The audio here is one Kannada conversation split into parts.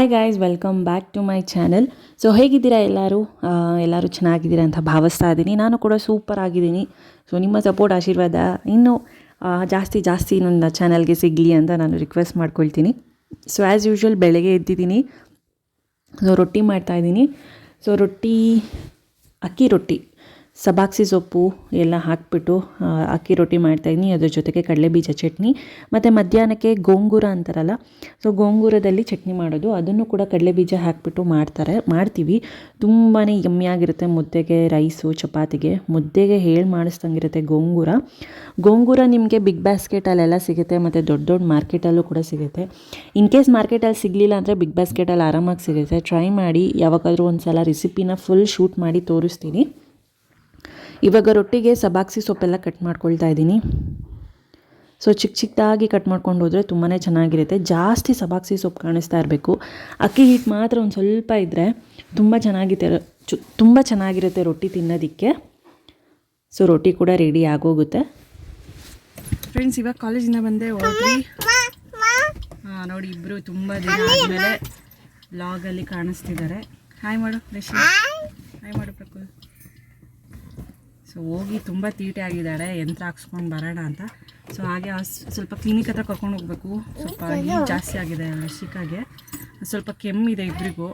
Hi guys welcome back to my channel so ಹೇಗಿದ್ದೀರಾ ಎಲ್ಲರೂ? ಎಲ್ಲರೂ ಚೆನ್ನಾಗಿದ್ದೀರಾ ಅಂತ ಭಾವಿಸ್ತಾ ಇದ್ದೀನಿ. ನಾನು ಕೂಡ ಸೂಪರ್ ಆಗಿದ್ದೀನಿ. ಸೊ ನಿಮ್ಮ ಸಪೋರ್ಟ್ ಆಶೀರ್ವಾದ ಇನ್ನೂ ಜಾಸ್ತಿ ಜಾಸ್ತಿ ನನ್ನ ಚಾನಲ್ಗೆ ಸಿಗಲಿ ಅಂತ ನಾನು ರಿಕ್ವೆಸ್ಟ್ ಮಾಡ್ಕೊಳ್ತೀನಿ. ಸೊ ಆ್ಯಸ್ ಯೂಶ್ವಲ್ ಬೆಳಗ್ಗೆ ಎದ್ದಿದ್ದೀನಿ. ಸೊ ರೊಟ್ಟಿ ಮಾಡ್ತಾಯಿದ್ದೀನಿ ಸೊ ರೊಟ್ಟಿ, ಅಕ್ಕಿ ರೊಟ್ಟಿ. ಸಬಾಕ್ಸಿ ಸೊಪ್ಪು ಎಲ್ಲ ಹಾಕಿಬಿಟ್ಟು ಅಕ್ಕಿ ರೊಟ್ಟಿ ಮಾಡ್ತಾಯಿದ್ದೀನಿ ಅದ್ರ ಜೊತೆಗೆ ಕಡಲೆಬೀಜ ಚಟ್ನಿ ಮತ್ತು ಮಧ್ಯಾಹ್ನಕ್ಕೆ ಗೋಂಗೂರ ಅಂತಾರಲ್ಲ, ಸೊ ಗೋಂಗೂರದಲ್ಲಿ ಚಟ್ನಿ ಮಾಡೋದು. ಅದನ್ನು ಕೂಡ ಕಡಲೆಬೀಜ ಹಾಕಿಬಿಟ್ಟು ಮಾಡ್ತಾರೆ, ಮಾಡ್ತೀವಿ. ತುಂಬಾ ಯಮ್ಮಿಯಾಗಿರುತ್ತೆ ಮುದ್ದೆಗೆ ರೈಸು, ಚಪಾತಿಗೆ. ಮುದ್ದೆಗೆ ಹೇಳಿ ಮಾಡಿಸ್ದಂಗಿರುತ್ತೆ ಗೋಂಗೂರ. ಗೋಂಗೂರ ನಿಮಗೆ ಬಿಗ್ ಬ್ಯಾಸ್ಕೆಟಲ್ಲೆಲ್ಲ ಸಿಗುತ್ತೆ, ಮತ್ತು ದೊಡ್ಡ ದೊಡ್ಡ ಮಾರ್ಕೆಟಲ್ಲೂ ಕೂಡ ಸಿಗುತ್ತೆ. ಇನ್ ಕೇಸ್ ಮಾರ್ಕೆಟಲ್ಲಿ ಸಿಗಲಿಲ್ಲ ಅಂದರೆ ಬಿಗ್ ಬ್ಯಾಸ್ಕೆಟಲ್ಲಿ ಆರಾಮಾಗಿ ಸಿಗುತ್ತೆ. ಟ್ರೈ ಮಾಡಿ, ಯಾವಾಗಾದರೂ ಒಂದು ಸಲ ರೆಸಿಪಿನ ಫುಲ್ ಶೂಟ್ ಮಾಡಿ ತೋರಿಸ್ತೀನಿ. ಇವಾಗ ರೊಟ್ಟಿಗೆ ಸಬಾಕ್ಸಿ ಸೊಪ್ಪೆಲ್ಲ ಕಟ್ ಮಾಡ್ಕೊಳ್ತಾ ಇದ್ದೀನಿ. ಸೊ ಚಿಕ್ಕ ಚಿಕ್ಕದಾಗಿ ಕಟ್ ಮಾಡ್ಕೊಂಡು ಹೋದರೆ ತುಂಬಾ ಚೆನ್ನಾಗಿರುತ್ತೆ. ಜಾಸ್ತಿ ಸಬಾಕ್ಸಿ ಸೊಪ್ಪು ಕಾಣಿಸ್ತಾ ಇರಬೇಕು. ಅಕ್ಕಿ ಹಿಟ್ಟು ಮಾತ್ರ ಒಂದು ಸ್ವಲ್ಪ ಇದ್ದರೆ ತುಂಬ ಚೆನ್ನಾಗಿದೆ ಚು ತುಂಬ ಚೆನ್ನಾಗಿರುತ್ತೆ ರೊಟ್ಟಿ ತಿನ್ನೋದಕ್ಕೆ. ಸೊ ರೊಟ್ಟಿ ಕೂಡ ರೆಡಿ ಆಗೋಗುತ್ತೆ. ಫ್ರೆಂಡ್ಸ್ ಇವಾಗ ಕಾಲೇಜಿಂದ ಬಂದೆ ಹೋಗಿ ಹಾಂ ನೋಡಿ ಇಬ್ಬರು ತುಂಬ ದಿನ ಆದಮೇಲೆ ಬ್ಲಾಗಲ್ಲಿ ಕಾಣಿಸ್ತಿದ್ದಾರೆ. ಹಾಯ್ ಮಾಡು ಹಾಯ್ ಮಾಡು ಪ್ರಕುಲ್. ಸೊ ಹೋಗಿ ತುಂಬ ತೀಟೆ ಆಗಿದ್ದಾಳೆ, ಯಂತ್ರ ಹಾಕ್ಸ್ಕೊಂಡು ಬರೋಣ ಅಂತ. ಸೊ ಹಾಗೆ ಸ್ವಲ್ಪ ಕ್ಲಿನಿಕ್ ಹತ್ರ ಕರ್ಕೊಂಡು ಹೋಗ್ಬೇಕು. ಸ್ವಲ್ಪ ಜಾಸ್ತಿ ಆಗಿದೆ ರಶಿಕಾಗೆ ಸ್ವಲ್ಪ ಕೆಮ್ಮಿದೆ ಇಬ್ಬರಿಗೂ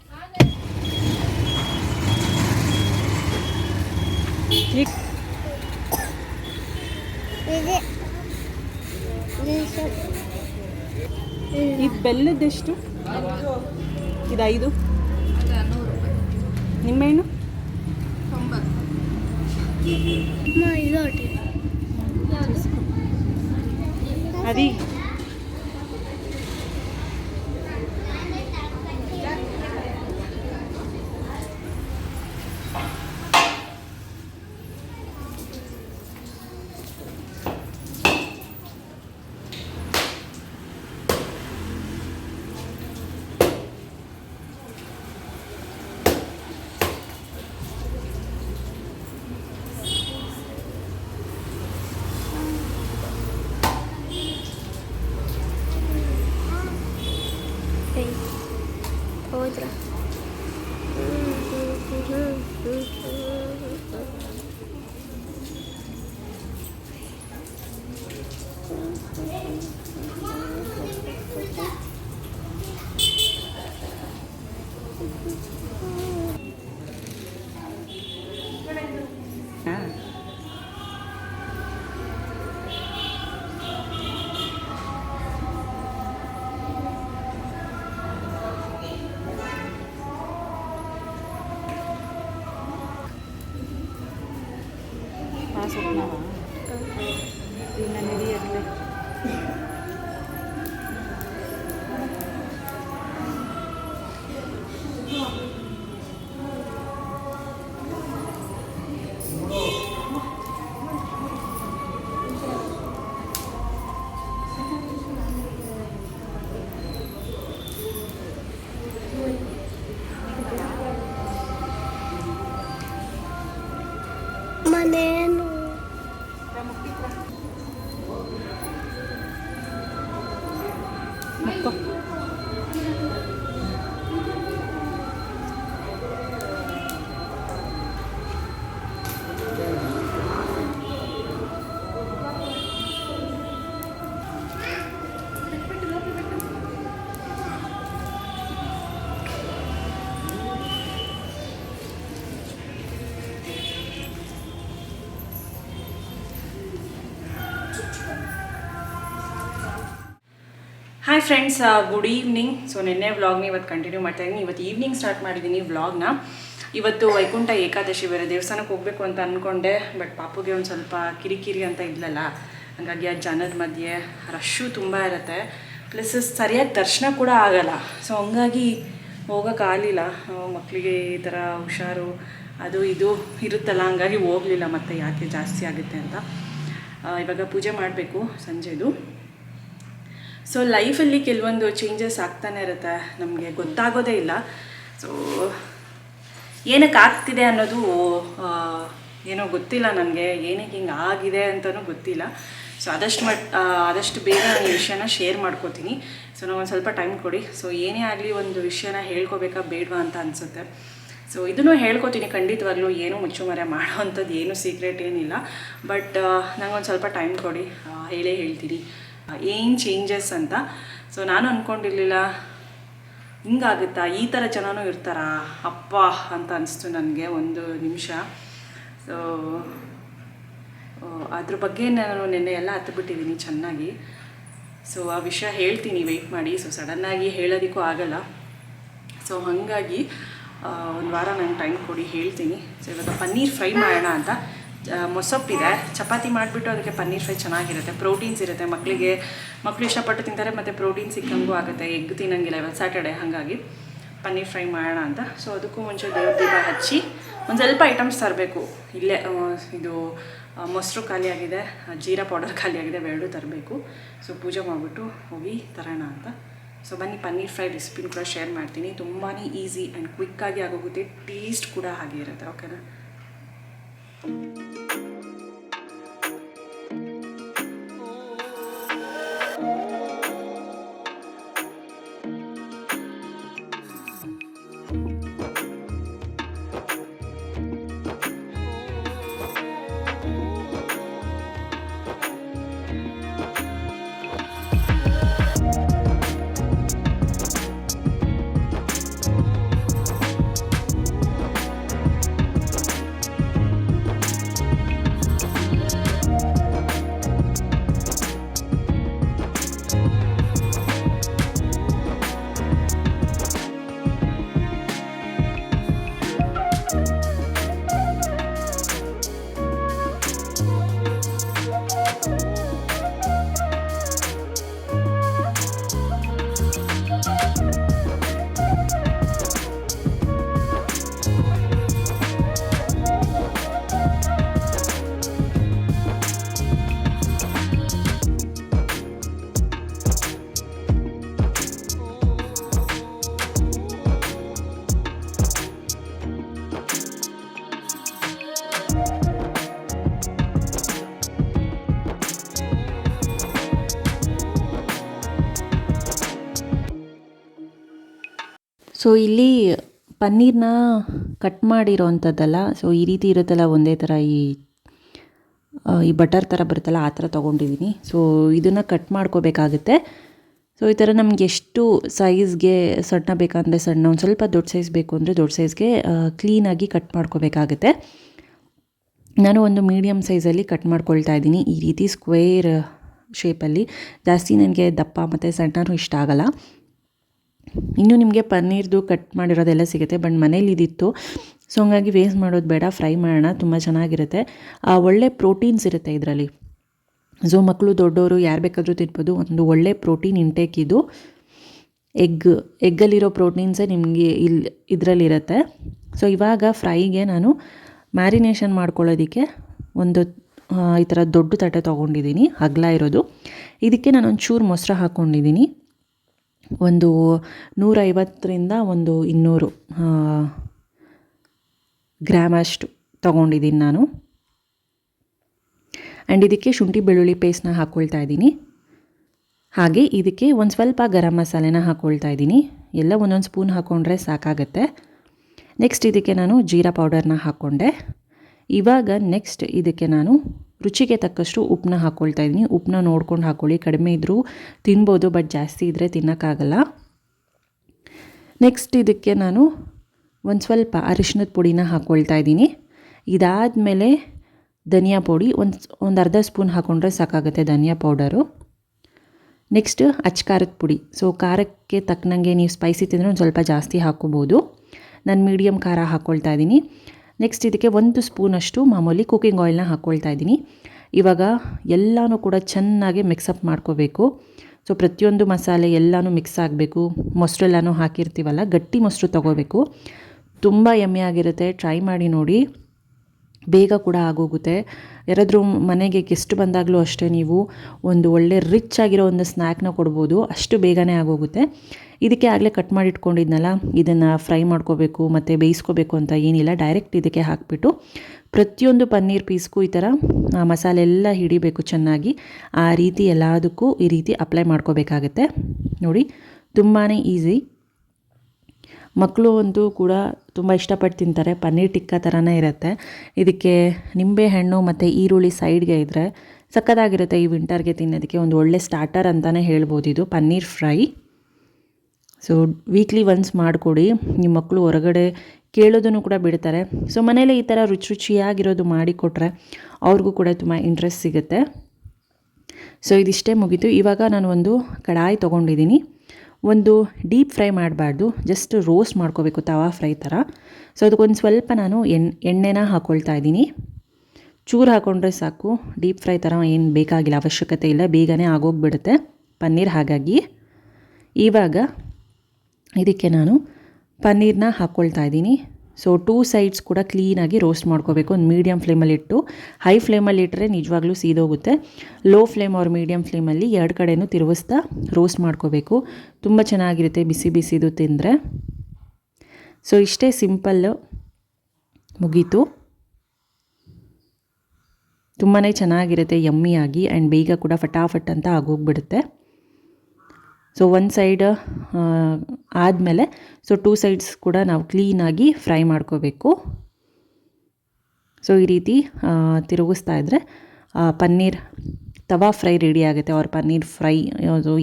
ಇದು ಬೆಲ್ಲದ್ದೆಷ್ಟು? ಇದು ಐದು. ನಿಂಬೆಹಣ್ಣು ಅದಿ Pasok na ha. Na friends good evening so ನಿನ್ನೆ ವ್ಲಾಗ್ನ ಇವತ್ತು ಕಂಟಿನ್ಯೂ ಮಾಡ್ತಾ ಇದ್ದೀನಿ ಇವತ್ತು ಈವ್ನಿಂಗ್ ಸ್ಟಾರ್ಟ್ ಮಾಡಿದ್ದೀನಿ ವ್ಲಾಗ್ನ ಇವತ್ತು ವೈಕುಂಠ ಏಕಾದಶಿ ಬೇರೆ ದೇವಸ್ಥಾನಕ್ಕೆ ಹೋಗಬೇಕು ಅಂತ ಅಂದ್ಕೊಂಡೆ ಬಟ್ ಪಾಪುಗೆ ಒಂದು ಸ್ವಲ್ಪ ಕಿರಿಕಿರಿ ಅಂತ ಇದ್ಲಲ್ಲ, ಹಾಗಾಗಿ ಆ ಜನದ ಮಧ್ಯೆ ರಶ್ಶು ತುಂಬ ಇರುತ್ತೆ. ಪ್ಲಸ್ ಸರಿಯಾಗಿ ದರ್ಶನ ಕೂಡ ಆಗಲ್ಲ. ಸೊ ಹಂಗಾಗಿ ಹೋಗೋಕ್ಕಾಗಲಿಲ್ಲ ಮಕ್ಕಳಿಗೆ ಈ ಥರ ಹುಷಾರು, ಅದು ಇದು ಇರುತ್ತಲ್ಲ, ಹಂಗಾಗಿ ಹೋಗಲಿಲ್ಲ. ಮತ್ತೆ ಯಾಕೆ ಜಾಸ್ತಿ ಆಗುತ್ತೆ ಅಂತ. ಇವಾಗ ಪೂಜೆ ಮಾಡಬೇಕು ಸಂಜೆದು. ಸೊ ಲೈಫಲ್ಲಿ ಕೆಲವೊಂದು ಚೇಂಜಸ್ ಆಗ್ತಾನೆ ಇರುತ್ತೆ. ನಮಗೆ ಗೊತ್ತಾಗೋದೇ ಇಲ್ಲ. ಸೊ ಏನಕ್ಕೆ ಆಗ್ತಿದೆ ಅನ್ನೋದು ಏನೋ ಗೊತ್ತಿಲ್ಲ ನನಗೆ. ಏನಕ್ಕೆ ಹಿಂಗೆ ಆಗಿದೆ ಅಂತಲೂ ಗೊತ್ತಿಲ್ಲ. ಸೊ ಆದಷ್ಟು ಮಟ್ ಆದಷ್ಟು ಬೇಗ ಈ ವಿಷಯನ ಶೇರ್ ಮಾಡ್ಕೋತೀನಿ. ಸೊ ಒಂದು ಸ್ವಲ್ಪ ಟೈಮ್ ಕೊಡಿ. ಸೊ ಏನೇ ಆಗಲಿ ಒಂದು ವಿಷಯನ ಹೇಳ್ಕೋಬೇಕಾ ಬೇಡವಾ ಅಂತ ಅನಿಸುತ್ತೆ. ಸೊ ಇದನ್ನು ಹೇಳ್ಕೊತೀನಿ ಖಂಡಿತವಾಗ್ಲೂ. ಏನೂ ಮುಚ್ಚುಮರೆ ಮಾಡೋ ಅಂಥದ್ದು ಏನೂ ಸೀಕ್ರೆಟ್ ಏನಿಲ್ಲ. ಬಟ್ ನನಗೊಂದು ಸ್ವಲ್ಪ ಟೈಮ್ ಕೊಡಿ. ಹೇಳೇ ಹೇಳ್ತೀನಿ. ಏನು ಚೇಂಜಸ್ ಅಂತ? ಸೊ ನಾನು ಅಂದ್ಕೊಂಡಿರಲಿಲ್ಲ ಹಿಂಗಾಗುತ್ತಾ? ಈ ಥರ ಜನನೂ ಇರ್ತಾರಾ? ಅಪ್ಪ ಅಂತ ಅನಿಸ್ತು ನನಗೆ ಒಂದು ನಿಮಿಷ. ಸೊ ಅದ್ರ ಬಗ್ಗೆ ನಾನು ನಿನ್ನೆ ಎಲ್ಲ ಹತ್ಬಿಟ್ಟಿದ್ದೀನಿ ಚೆನ್ನಾಗಿ. ಸೊ ಆ ವಿಷಯ ಹೇಳ್ತೀನಿ ವೆಯ್ಟ್ ಮಾಡಿ. ಸೊ ಸಡನ್ನಾಗಿ ಹೇಳೋದಕ್ಕೂ ಆಗಲ್ಲ. ಸೊ ಹಾಗಾಗಿ ಒಂದು ವಾರ ನಂಗೆ ಟೈಮ್ ಕೊಡಿ, ಹೇಳ್ತೀನಿ. ಸೊ ಇವಾಗ ಪನ್ನೀರ್ ಫ್ರೈ ಮಾಡೋಣ ಅಂತ. ಮೊಸಪ್ಪಿದೆ. ಚಪಾತಿ ಮಾಡಿಬಿಟ್ಟು ಅದಕ್ಕೆ ಪನ್ನೀರ್ ಫ್ರೈ ಚೆನ್ನಾಗಿರುತ್ತೆ. ಪ್ರೋಟೀನ್ಸ್ ಇರುತ್ತೆ. ಮಕ್ಕಳಿಗೆ ಮಕ್ಕಳು ಇಷ್ಟಪಟ್ಟು ತಿಂತಾರೆ, ಮತ್ತು ಪ್ರೋಟೀನ್ ಸಿಕ್ಕಂಗೂ ಆಗುತ್ತೆ. ಎಗ್ ತಿನ್ನಂಗಿಲ್ಲ ಇವತ್ತು ಸ್ಯಾಟರ್ಡೆ ಹಾಗಾಗಿ ಪನ್ನೀರ್ ಫ್ರೈ ಮಾಡೋಣ ಅಂತ. ಸೊ ಅದಕ್ಕೂ ಮುಂಚೆ ದೇವ್ರ ದೀಪ ಹಚ್ಚಿ ಒಂದು ಸ್ವಲ್ಪ ಐಟಮ್ಸ್ ತರಬೇಕು. ಇಲ್ಲೇ ಇದು ಮೊಸರು ಖಾಲಿಯಾಗಿದೆ ಜೀರಾ ಪೌಡರ್ ಖಾಲಿಯಾಗಿದೆ ಎರಡೂ ತರಬೇಕು. ಸೊ ಪೂಜೆ ಮಾಡಿಬಿಟ್ಟು ಹೋಗಿ ತರೋಣ ಅಂತ. ಸೊ ಬನ್ನಿ, ಪನ್ನೀರ್ ಫ್ರೈ ರೆಸಿಪಿನ ಕೂಡ ಶೇರ್ ಮಾಡ್ತೀನಿ. ತುಂಬಾ ಈಸಿ ಆ್ಯಂಡ್ ಕ್ವಿಕ್ಕಾಗಿ ಆಗೋಗುತ್ತೆ. ಟೇಸ್ಟ್ ಕೂಡ ಹಾಗೆ ಇರುತ್ತೆ ಓಕೆನಾ Música ಸೊ ಇಲ್ಲಿ ಪನ್ನೀರ್ನ ಕಟ್ ಮಾಡಿರೋ ಅಂಥದ್ದಲ್ಲ ಸೊ ಈ ರೀತಿ ಇರುತ್ತಲ್ಲ, ಒಂದೇ ಥರ ಈ ಈ ಬಟರ್ ಥರ ಬರುತ್ತಲ್ಲ, ಆ ಥರ ತೊಗೊಂಡಿದ್ದೀನಿ ಸೊ ಇದನ್ನು ಕಟ್ ಮಾಡ್ಕೋಬೇಕಾಗುತ್ತೆ. ಸೊ ಈ ಥರ ನಮ್ಗೆ ಎಷ್ಟು ಸೈಜ್ಗೆ ಸಣ್ಣ ಬೇಕಂದರೆ ಸಣ್ಣ, ಒಂದು ಸ್ವಲ್ಪ ದೊಡ್ಡ ಸೈಜ್ ಬೇಕು ಅಂದರೆ ದೊಡ್ಡ ಸೈಜ್ಗೆ ಕ್ಲೀನಾಗಿ ಕಟ್ ಮಾಡ್ಕೋಬೇಕಾಗುತ್ತೆ. ನಾನು ಒಂದು ಮೀಡಿಯಮ್ ಸೈಜಲ್ಲಿ ಕಟ್ ಮಾಡ್ಕೊಳ್ತಾ ಇದ್ದೀನಿ. ಈ ರೀತಿ ಸ್ಕ್ವೇರ್ ಶೇಪಲ್ಲಿ ಜಾಸ್ತಿ ನನಗೆ ದಪ್ಪ ಮತ್ತು ಸಣ್ಣನೂ ಇಷ್ಟ ಆಗಲ್ಲ. ಇನ್ನು ನಿಮಗೆ ಪನ್ನೀರ್ದು ಕಟ್ ಮಾಡಿರೋದೆಲ್ಲ ಸಿಗುತ್ತೆ, ಬಟ್ ಮನೇಲಿ ಇದಿತ್ತು. ಸೊ ಹಂಗಾಗಿ ವೇಸ್ಟ್ ಮಾಡೋದು ಬೇಡ, ಫ್ರೈ ಮಾಡೋಣ, ತುಂಬ ಚೆನ್ನಾಗಿರುತ್ತೆ. ಒಳ್ಳೆ ಪ್ರೋಟೀನ್ಸ್ ಇರುತ್ತೆ ಇದರಲ್ಲಿ. ಸೊ ಮಕ್ಕಳು ದೊಡ್ಡವರು ಯಾರು ಬೇಕಾದರೂ ತಿನ್ಬೋದು, ಒಂದು ಒಳ್ಳೆ ಪ್ರೋಟೀನ್ ಇಂಟೇಕ್ ಇದು. ಎಗ್ ಎಗ್ಗಲ್ಲಿರೋ ಪ್ರೋಟೀನ್ಸೇ ನಿಮಗೆ ಇಲ್ಲಿ ಇದರಲ್ಲಿರುತ್ತೆ. ಸೊ ಇವಾಗ ಫ್ರೈಗೆ ನಾನು ಮ್ಯಾರಿನೇಷನ್ ಮಾಡ್ಕೊಳ್ಳೋದಕ್ಕೆ ಒಂದು ಈ ಥರ ದೊಡ್ಡ ತಟ್ಟೆ ತೊಗೊಂಡಿದ್ದೀನಿ, ಅಗಲ ಇರೋದು. ಇದಕ್ಕೆ ನಾನು ಒಂಚೂರು ಮೊಸರು ಹಾಕ್ಕೊಂಡಿದ್ದೀನಿ ಒಂದು ನೂರೈವತ್ತರಿಂದ ಒಂದು ಇನ್ನೂರು ಗ್ರಾಮ್ ಅಷ್ಟು ತೊಗೊಂಡಿದ್ದೀನಿ ನಾನು. ಆ್ಯಂಡ್ ಇದಕ್ಕೆ ಶುಂಠಿ ಬೆಳ್ಳುಳ್ಳಿ ಪೇಸ್ಟ್ನ ಹಾಕ್ಕೊಳ್ತಾ ಇದ್ದೀನಿ. ಹಾಗೆ ಇದಕ್ಕೆ ಒಂದು ಸ್ವಲ್ಪ ಗರಂ ಮಸಾಲೆನ ಹಾಕ್ಕೊಳ್ತಾ ಇದ್ದೀನಿ. ಎಲ್ಲ ಒಂದೊಂದು ಸ್ಪೂನ್ ಹಾಕ್ಕೊಂಡ್ರೆ ಸಾಕಾಗತ್ತೆ. ನೆಕ್ಸ್ಟ್ ಇದಕ್ಕೆ ನಾನು ಜೀರಾ ಪೌಡರ್ನ ಹಾಕ್ಕೊಂಡೆ ಇವಾಗ ನೆಕ್ಸ್ಟ್ ಇದಕ್ಕೆ ನಾನು ರುಚಿಗೆ ತಕ್ಕಷ್ಟು ಉಪ್ಪನ್ನ ಹಾಕ್ಕೊಳ್ತಾ ಇದ್ದೀನಿ. ಉಪ್ಪನ್ನ ನೋಡ್ಕೊಂಡು ಹಾಕ್ಕೊಳ್ಳಿ ಕಡಿಮೆ ಇದ್ದರೂ ತಿನ್ಬೋದು, ಬಟ್ ಜಾಸ್ತಿ ಇದ್ದರೆ ತಿನ್ನೋಕ್ಕಾಗಲ್ಲ. ನೆಕ್ಸ್ಟ್ ಇದಕ್ಕೆ ನಾನು ಒಂದು ಸ್ವಲ್ಪ ಅರಿಶಿನದ ಪುಡಿನ ಹಾಕ್ಕೊಳ್ತಾ ಇದ್ದೀನಿ. ಇದಾದಮೇಲೆ ಧನಿಯಾ ಪುಡಿ ಒಂದು ಒಂದು ಅರ್ಧ ಸ್ಪೂನ್ ಹಾಕ್ಕೊಂಡ್ರೆ ಸಾಕಾಗುತ್ತೆ ಧನಿಯಾ ಪೌಡರು. ನೆಕ್ಸ್ಟ್ ಅಚ್ಕಾರದ ಪುಡಿ. ಸೊ ಖಾರಕ್ಕೆ ತಕ್ಕನಂಗೆ ನೀವು ಸ್ಪೈಸಿ ತಿಂದರೆ ಒಂದು ಸ್ವಲ್ಪ ಜಾಸ್ತಿ ಹಾಕ್ಕೋಬೋದು. ನಾನು ಮೀಡಿಯಮ್ ಖಾರ ಹಾಕ್ಕೊಳ್ತಾ ಇದ್ದೀನಿ. ನೆಕ್ಸ್ಟ್ ಇದಕ್ಕೆ ಒಂದು ಸ್ಪೂನಷ್ಟು ಮಾಮೂಲಿ ಕುಕ್ಕಿಂಗ್ ಆಯಿಲ್ನ ಹಾಕ್ಕೊಳ್ತಾ ಇದ್ದೀನಿ. ಇವಾಗ ಎಲ್ಲನೂ ಕೂಡ ಚೆನ್ನಾಗಿ ಮಿಕ್ಸಪ್ ಮಾಡ್ಕೋಬೇಕು. ಸೊ ಪ್ರತಿಯೊಂದು ಮಸಾಲೆ ಎಲ್ಲನೂ ಮಿಕ್ಸ್ ಆಗಬೇಕು. ಮೊಸರೆಲ್ಲನೂ ಹಾಕಿರ್ತೀವಲ್ಲ, ಗಟ್ಟಿ ಮೊಸರು ತೊಗೋಬೇಕು. ತುಂಬ ಎಮ್ಮೆ ಆಗಿರುತ್ತೆ. ಟ್ರೈ ಮಾಡಿ ನೋಡಿ. ಬೇಗ ಕೂಡ ಆಗೋಗುತ್ತೆ. ಯಾರಾದರೂ ಮನೆಗೆ ಗೆಸ್ಟ್ ಬಂದಾಗಲೂ ಅಷ್ಟೇ ನೀವು ಒಂದು ಒಳ್ಳೆ ರಿಚ್ ಆಗಿರೋ ಒಂದು ಸ್ನ್ಯಾಕ್ನ ಕೊಡ್ಬೋದು. ಅಷ್ಟು ಬೇಗನೆ ಆಗೋಗುತ್ತೆ. ಇದಕ್ಕೆ ಆಗಲೇ ಕಟ್ ಮಾಡಿ ಇಟ್ಕೊಂಡಿದ್ನಲ್ಲ ಇದನ್ನು ಫ್ರೈ ಮಾಡ್ಕೋಬೇಕು, ಮತ್ತು ಬೇಯಿಸ್ಕೋಬೇಕು ಅಂತ ಏನಿಲ್ಲ. ಡೈರೆಕ್ಟ್ ಇದಕ್ಕೆ ಹಾಕಿಬಿಟ್ಟು ಪ್ರತಿಯೊಂದು ಪನ್ನೀರ್ ಪೀಸ್ಗೂ ಈ ಥರ ಮಸಾಲೆ ಎಲ್ಲ ಹಿಡಿಬೇಕು ಚೆನ್ನಾಗಿ. ಆ ರೀತಿ ಎಲ್ಲದಕ್ಕೂ ಈ ರೀತಿ ಅಪ್ಲೈ ಮಾಡ್ಕೋಬೇಕಾಗತ್ತೆ. ನೋಡಿ ತುಂಬಾ ಈಸಿ ಮಕ್ಕಳು ಅಂತೂ ಕೂಡ ತುಂಬ ಇಷ್ಟಪಟ್ಟು ತಿಂತಾರೆ. ಪನ್ನೀರ್ ಟಿಕ್ಕಾ ಥರನೇ ಇರುತ್ತೆ. ಇದಕ್ಕೆ ನಿಂಬೆಹಣ್ಣು ಮತ್ತು ಈರುಳ್ಳಿ ಸೈಡ್ಗೆ ಇದ್ದರೆ ಸಕ್ಕತ್ತಾಗಿರುತ್ತೆ ಈ ವಿಂಟರ್ಗೆ ತಿನ್ನೋದಕ್ಕೆ. ಒಂದು ಒಳ್ಳೆ ಸ್ಟಾರ್ಟರ್ ಅಂತಲೇ ಹೇಳ್ಬೋದು ಇದು. Paneer fry. So weekly once ಮಾಡಿಕೊಡಿ. ನಿಮ್ಮ ಮಕ್ಕಳು ಹೊರಗಡೆ ಕೇಳೋದನ್ನು ಕೂಡ ಬಿಡ್ತಾರೆ. ಸೊ ಮನೇಲಿ ಈ ಥರ ರುಚಿ ರುಚಿಯಾಗಿರೋದು ಮಾಡಿಕೊಟ್ರೆ ಅವ್ರಿಗೂ ಕೂಡ ತುಂಬ ಇಂಟ್ರೆಸ್ಟ್ ಸಿಗುತ್ತೆ. ಸೊ ಇದಿಷ್ಟೇ ಮುಗೀತು. ಇವಾಗ ನಾನು ಒಂದು ಕಡಾಯಿ ತೊಗೊಂಡಿದ್ದೀನಿ. ಒಂದು ಡೀಪ್ ಫ್ರೈ ಮಾಡಬಾರ್ದು. ಜಸ್ಟ್ ರೋಸ್ಟ್ ಮಾಡ್ಕೋಬೇಕು, ತವಾ ಫ್ರೈ ಥರ ಸೊ ಅದಕ್ಕೊಂದು ಸ್ವಲ್ಪ ನಾನು ಎಣ್ಣೆ ಎಣ್ಣೆನ ಹಾಕ್ಕೊಳ್ತಾ ಇದ್ದೀನಿ. ಚೂರು ಹಾಕ್ಕೊಂಡ್ರೆ ಸಾಕು. ಡೀಪ್ ಫ್ರೈ ಥರ ಏನು ಬೇಕಾಗಿಲ್ಲ, ಅವಶ್ಯಕತೆ ಇಲ್ಲ. ಬೇಗನೆ ಆಗೋಗ್ಬಿಡುತ್ತೆ ಪನ್ನೀರ್ ಹಾಗಾಗಿ. ಇವಾಗ ಇದಕ್ಕೆ ನಾನು ಪನ್ನೀರನ್ನ ಹಾಕ್ಕೊಳ್ತಾ ಇದ್ದೀನಿ. ಸೊ ಟೂ ಸೈಡ್ಸ್ ಕೂಡ ಕ್ಲೀನಾಗಿ ರೋಸ್ಟ್ ಮಾಡ್ಕೋಬೇಕು. ಒಂದು ಮೀಡಿಯಮ್ ಫ್ಲೇಮಲ್ಲಿ ಇಟ್ಟು ಹೈ ಫ್ಲೇಮಲ್ಲಿ ಇಟ್ಟರೆ ನಿಜವಾಗ್ಲೂ ಸೀದೋಗುತ್ತೆ. ಲೋ ಫ್ಲೇಮ್ ಅವ್ರ ಮೀಡಿಯಮ್ ಫ್ಲೇಮಲ್ಲಿ ಎರಡು ಕಡೆಯೂ ತಿರುಗಿಸ್ತಾ ರೋಸ್ಟ್ ಮಾಡ್ಕೋಬೇಕು. ತುಂಬ ಚೆನ್ನಾಗಿರುತ್ತೆ ಬಿಸಿ ಬಿಸಿದು ತಿಂದರೆ. ಸೊ ಇಷ್ಟೇ ಸಿಂಪಲ್ಲು ಮುಗೀತು. ತುಂಬಾ ಚೆನ್ನಾಗಿರುತ್ತೆ ಯಮ್ಮಿಯಾಗಿ ಆ್ಯಂಡ್ ಬೇಗ ಕೂಡ ಫಟಾಫಟ್ ಅಂತ ಆಗೋಗ್ಬಿಡುತ್ತೆ. ಸೊ ಒಂದು ಸೈಡ್ ಆದಮೇಲೆ ಸೊ ಟೂ ಸೈಡ್ಸ್ ಕೂಡ ನಾವು ಕ್ಲೀನಾಗಿ ಫ್ರೈ ಮಾಡ್ಕೋಬೇಕು. ಸೊ ಈ ರೀತಿ ತಿರುಗಿಸ್ತಾ ಇದ್ದರೆ ಪನ್ನೀರ್, ತವಾ ಫ್ರೈ ರೆಡಿ ಆಗುತ್ತೆ ಅವ್ರ ಪನ್ನೀರ್ ಫ್ರೈ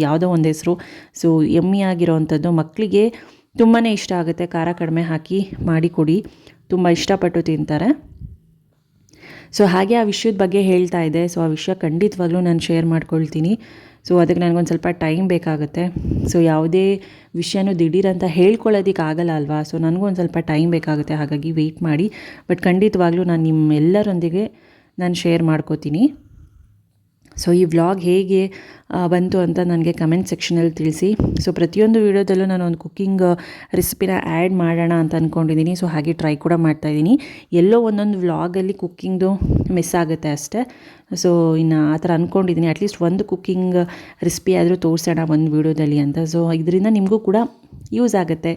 ಯಾವುದೋ ಒಂದು ಹೆಸರು. ಸೊ ಎಮ್ಮಿ ಆಗಿರೋವಂಥದ್ದು ಮಕ್ಕಳಿಗೆ ತುಂಬಾ ಇಷ್ಟ ಆಗುತ್ತೆ. ಖಾರ ಕಡಿಮೆ ಹಾಕಿ ಮಾಡಿ ಕೊಡಿ. ತುಂಬ ಇಷ್ಟಪಟ್ಟು ತಿಂತಾರೆ. ಸೊ ಹಾಗೆ ಆ ವಿಷಯದ ಬಗ್ಗೆ ಹೇಳ್ತಾ ಇದೆ ಸೊ ಆ ವಿಷಯ ಖಂಡಿತವಾಗ್ಲೂ ನಾನು ಶೇರ್ ಮಾಡ್ಕೊಳ್ತೀನಿ. ಸೊ ಅದಕ್ಕೆ ನನಗೊಂದು ಸ್ವಲ್ಪ ಟೈಮ್ ಬೇಕಾಗುತ್ತೆ. ಸೊ ಯಾವುದೇ ವಿಷಯನೂ ದಿಢೀರಂತ ಹೇಳ್ಕೊಳ್ಳೋದಕ್ಕೆ ಆಗಲ್ಲ ಅಲ್ವಾ? ಸೊ ನನಗೊಂದು ಸ್ವಲ್ಪ ಟೈಮ್ ಬೇಕಾಗುತ್ತೆ. ಹಾಗಾಗಿ ವೆಯ್ಟ್ ಮಾಡಿ. ಬಟ್ ಖಂಡಿತವಾಗ್ಲೂ ನಾನು ನಿಮ್ಮೆಲ್ಲರೊಂದಿಗೆ ನಾನು ಶೇರ್ ಮಾಡ್ಕೋತೀನಿ. ಸೊ ಈ ವ್ಲಾಗ್ ಹೇಗೆ ಬಂತು ಅಂತ ನನಗೆ ಕಮೆಂಟ್ ಸೆಕ್ಷನಲ್ಲಿ ತಿಳಿಸಿ. ಸೊ ಪ್ರತಿಯೊಂದು ವೀಡಿಯೋದಲ್ಲೂ ನಾನು ಒಂದು ಕುಕ್ಕಿಂಗ್ ರೆಸಿಪಿನ ಆ್ಯಡ್ ಮಾಡೋಣ ಅಂತ ಅಂದ್ಕೊಂಡಿದ್ದೀನಿ ಸೊ ಹಾಗೆ ಟ್ರೈ ಕೂಡ ಮಾಡ್ತಾಯಿದ್ದೀನಿ ಎಲ್ಲೋ ಒಂದೊಂದು ವ್ಲಾಗಲ್ಲಿ ಕುಕ್ಕಿಂಗ್ದು ಮಿಸ್ ಆಗುತ್ತೆ ಅಷ್ಟೇ. ಸೊ ಇನ್ನು ಆ ಥರ ಅಂದ್ಕೊಂಡಿದ್ದೀನಿ ಅಟ್ಲೀಸ್ಟ್ ಒಂದು ಕುಕ್ಕಿಂಗ್ ರೆಸಿಪಿ ಆದರೂ ತೋರಿಸೋಣ ಒಂದು ವೀಡಿಯೋದಲ್ಲಿ ಅಂತ. ಸೊ ಇದರಿಂದ ನಿಮಗೂ ಕೂಡ ಯೂಸ್ ಆಗುತ್ತೆ.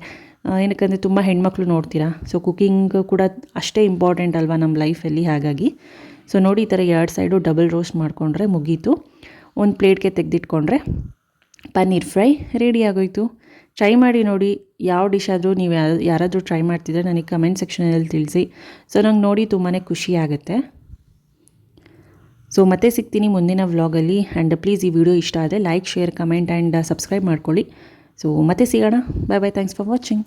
ಏನಕ್ಕಂದರೆ ತುಂಬ ಹೆಣ್ಮಕ್ಳು ನೋಡ್ತೀರಾ? ಸೊ ಕುಕ್ಕಿಂಗ್ ಕೂಡ ಅಷ್ಟೇ ಇಂಪಾರ್ಟೆಂಟ್ ಅಲ್ವಾ ನಮ್ಮ ಲೈಫಲ್ಲಿ ಹಾಗಾಗಿ. ಸೊ ನೋಡಿ ಈ ಥರ ಎರಡು ಸೈಡು ಡಬಲ್ ರೋಸ್ಟ್ ಮಾಡಿಕೊಂಡ್ರೆ ಮುಗೀತು. ಒಂದು ಪ್ಲೇಟ್ಗೆ ತೆಗೆದಿಟ್ಕೊಂಡ್ರೆ ಪನ್ನೀರ್ ಫ್ರೈ ರೆಡಿ ಆಗೋಯ್ತು. ಟ್ರೈ ಮಾಡಿ ನೋಡಿ ಯಾವ ಡಿಶ್ ಆದರೂ ನೀವು ಯಾರು ಯಾರಾದರೂ ಟ್ರೈ ಮಾಡ್ತಿದ್ರೆ ನನಗೆ ಕಮೆಂಟ್ ಸೆಕ್ಷನಲ್ಲಿ ತಿಳಿಸಿ. ಸೊ ನಂಗೆ ನೋಡಿ ತುಂಬಾ ಖುಷಿ ಆಗುತ್ತೆ. ಸೊ ಮತ್ತೆ ಸಿಗ್ತೀನಿ ಮುಂದಿನ ವ್ಲಾಗಲ್ಲಿ ಆ್ಯಂಡ್ ಪ್ಲೀಸ್ ಈ ವಿಡಿಯೋ ಇಷ್ಟ ಆದರೆ like share comment and subscribe ಮಾಡ್ಕೊಳ್ಳಿ. ಸೊ ಮತ್ತೆ ಸಿಗೋಣ. Bye bye thanks for watching